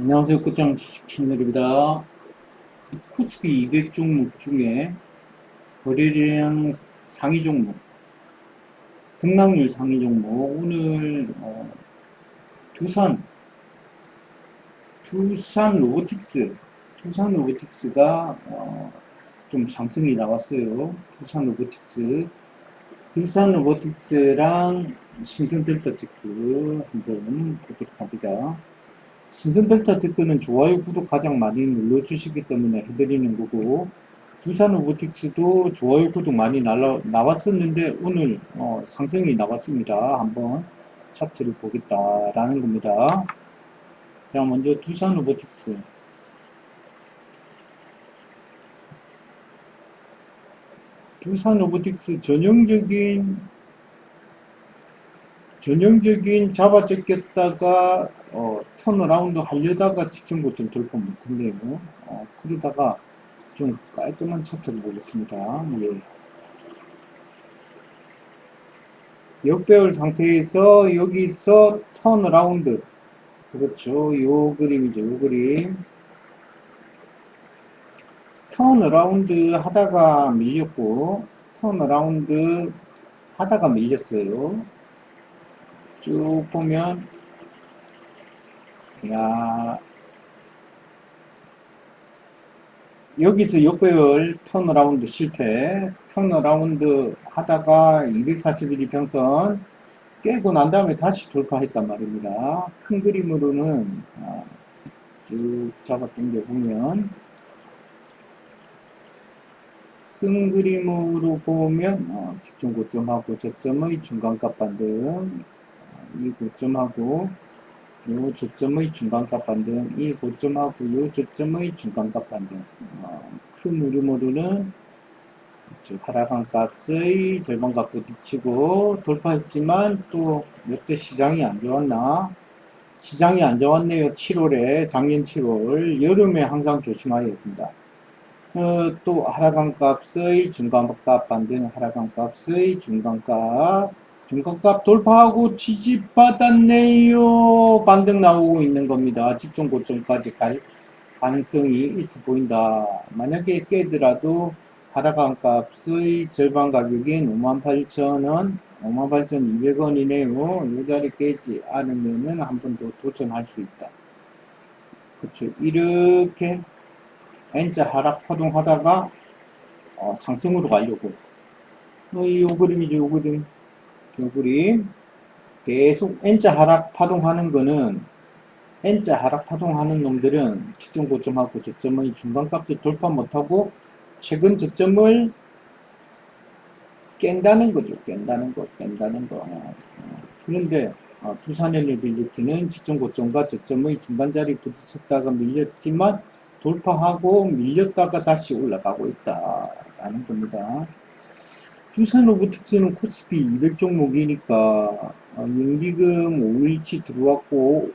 안녕하세요. 끝장 주식 채널입니다. 코스피 200 종목 중에 거래량 상위 종목, 등락률 상위 종목, 오늘 어, 두산, 두산 로보틱스, 두산 로보틱스가 어, 좀 상승이 나왔어요. 두산 로보틱스, 두산 로보틱스랑 신성 델타 테크 한번 보도록 합니다. 신선 델타 테크는 좋아요, 구독 가장 많이 눌러주시기 때문에 해드리는 거고, 두산 로보틱스도 좋아요, 구독 많이 날라, 나왔었는데, 오늘, 어, 상승이 나왔습니다. 한번 차트를 보겠다라는 겁니다. 자, 먼저 두산 로보틱스. 두산 로보틱스 전형적인 전형적인 잡아제꼈다가 어, 턴어라운드 하려다가 직전 고점 돌파 못한대요. 어, 그러다가 좀 깔끔한 차트를 보겠습니다. 예. 역배열 상태에서 여기서 턴어라운드 그렇죠. 요 그림이죠. 요 그림 턴어라운드 하다가 밀렸고 턴어라운드 하다가 밀렸어요. 쭉 보면 야. 여기서 역배열 턴어라운드 실패. 턴어라운드 하다가 241이 평선 깨고 난 다음에 다시 돌파했단 말입니다. 큰 그림으로는 아, 쭉 잡아 당겨 보면 큰 그림으로 보면 어, 직전 고점하고 저점의 중간값 반등 이 고점하고 요 저점의 중간값 반등, 이 고점하고 요 저점의 중간값 반등. 어, 큰 흐름으로는 하락한 값의 절반값도 뒤치고 돌파했지만 또 이때 시장이 안 좋았나? 시장이 안 좋았네요. 7월에 작년 7월 여름에 항상 조심해야 된다. 어, 또 하락한 값의 중간값 반등, 하락한 값의 중간값 중간값 돌파하고 지지받았네요. 반등 나오고 있는 겁니다. 직전 고점까지 갈 가능성이 있어 보인다. 만약에 깨더라도 하락한 값의 절반 가격인 58,000원, 58,200원이네요. 이 자리 깨지 않으면은 한 번 더 도전할 수 있다. 그쵸. 이렇게 N자 하락 파동하다가 어, 상승으로 가려고. 어, 이 그림이죠, 요 그림. 요 그림 계속 N자 하락 파동하는 거는 N자 하락 파동하는 놈들은 직전 고점하고 저점의 중간값을 돌파 못하고 최근 저점을 깬다는 거죠. 깬다는 거, 깬다는 거. 어, 그런데 어, 두산의 빌리트는 직전 고점과 저점의 중간 자리 부딪혔다가 밀렸지만 돌파하고 밀렸다가 다시 올라가고 있다라는 겁니다. 두산 로보틱스는 코스피 200 종목이니까 어, 연기금 5일치 들어왔고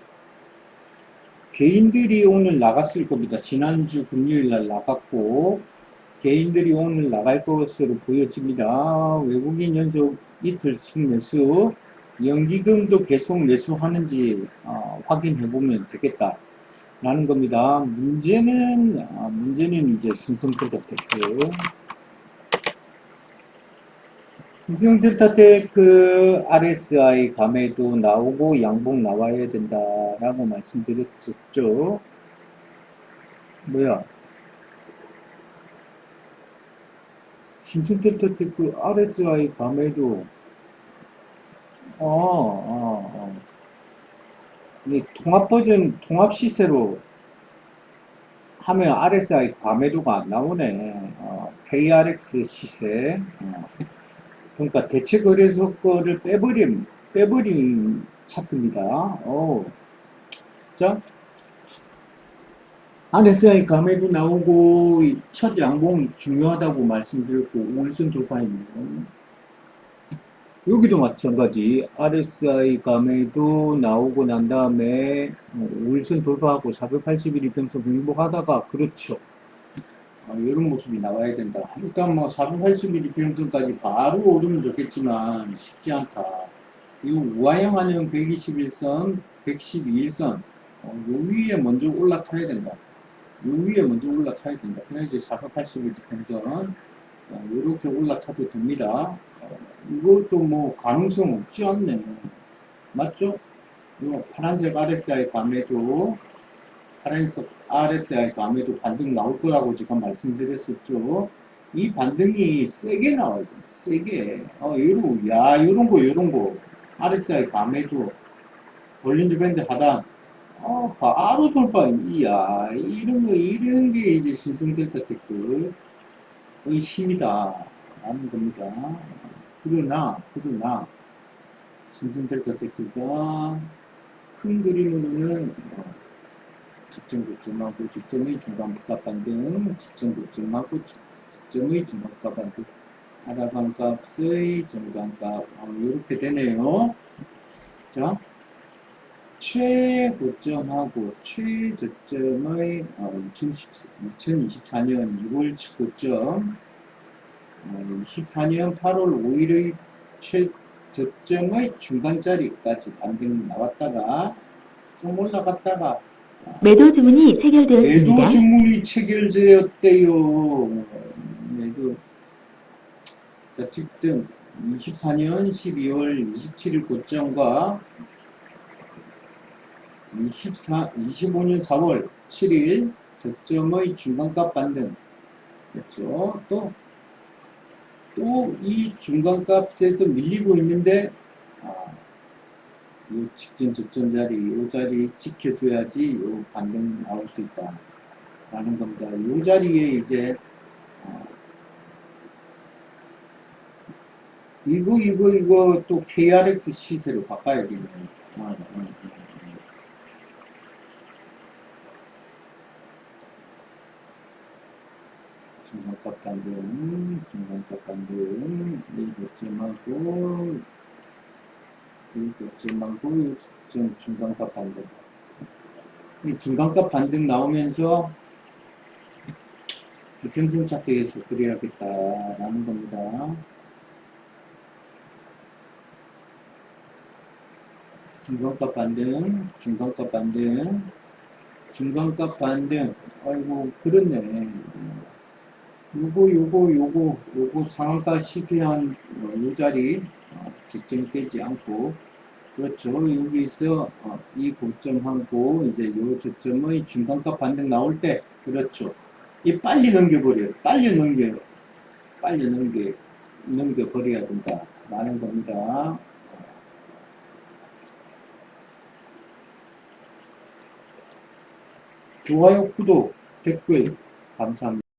개인들이 오늘 나갔을 겁니다. 지난주 금요일 날 나갔고 개인들이 오늘 나갈 것으로 보여집니다. 외국인 연속 이틀 순매수 연기금도 계속 매수하는지 어, 확인해 보면 되겠다. 라는 겁니다. 문제는 아, 문제는 이제 신성 프로덕테 크 신성 델타테크 RSI 감에도 나오고 양봉 나와야 된다라고 말씀드렸었죠. 뭐야? 신성 델타테크 RSI 감에도 어, 어, 어. 이 통합 버전, 통합 시세로 하면 RSI 감해도가 안 나오네. 어, KRX 시세. 어. 그러니까 대체 거래소 거를 빼버린, 빼버린 차트입니다. 어. 자, RSI 감해도 나오고, 첫 양봉 중요하다고 말씀드렸고, 5일선 돌파했네요. 여기도 마찬가지 RSI 감에도 나오고 난 다음에 5일선 돌파하고 481 이평선 행복하다가 그렇죠 어, 이런 모습이 나와야 된다 일단 뭐 481 이평선까지 바로 오르면 좋겠지만 쉽지 않다 이 우하형 한형 121선 112일선 어, 요 위에 먼저 올라타야 된다. 요 위에 먼저 올라타야 된다. 그래야 이제 480일 지평선 어, 이렇게 올라타도 됩니다. 어, 이것도 뭐 가능성 없지 않네. 맞죠? 요 파란색 RSI 감에도 파란색 RSI 감에도 반등 나올 거라고 지금 말씀드렸었죠. 이 반등이 세게 나와야 돼. 세게. 어, 요런, 야, 요런 거, 요런 거. RSI 감에도 볼린즈 밴드 하단. 어, 바로 돌파. 이야, 이런 거, 이런 게 이제 신성 델타 테크의 힘이다. 라는 겁니다. 그러나, 그러나, 신성 델타 테크가 큰 그림으로는 어, 지점 고점하고 지점의 중간값 반등, 고점하고 주- 지점의 중간값 반등, 하락한 값의 중간값. 어, 이렇게 되네요. 자, 최고점하고 최저점의 어, 2024, 년 2월 최고점, 어, 24년 8월 5일의 최저점의 중간자리까지 반등 나왔다가 좀 올라갔다가 매도 주문이 매도 체결되었습니다. 주문이 체결되었대요. 매도. 자, 직전 24년 12월 27일 고점과 24, 25년 4월 7일 저점의 중간값 반등. 그렇죠. 또, 또 이 중간값에서 밀리고 있는데, 아, 요 직전 저점 자리, 요 자리 지켜줘야지 요 반등 나올 수 있다. 라는 겁니다. 요 자리에 이제, 어, 이거, 이거, 이거 또 KRX 시세로 바꿔야겠네. 어, 어, 어, 어. 중간값 반등, 중간값 반등, 이것쯤하고, 이것쯤하고, 좀 중간값 반등. 이 중간값 반등 나오면서 이 평균 차트에서 그려야겠다라는 겁니다. 중간값 반등, 중간값 반등, 중간값 반등. 아이고, 그렇네. 요거, 요거, 요거, 요거 상한가 CP한 요 자리, 어, 지점 깨지 않고, 그렇죠. 여기서 어, 이 고점하고 이제 요 저점의 중간값 반등 나올 때, 그렇죠. 이 빨리 넘겨버려요. 빨리 넘겨요. 빨리 넘겨, 넘겨버려야 된다. 라는 겁니다. 좋아요, 구독, 댓글, 감사합니다.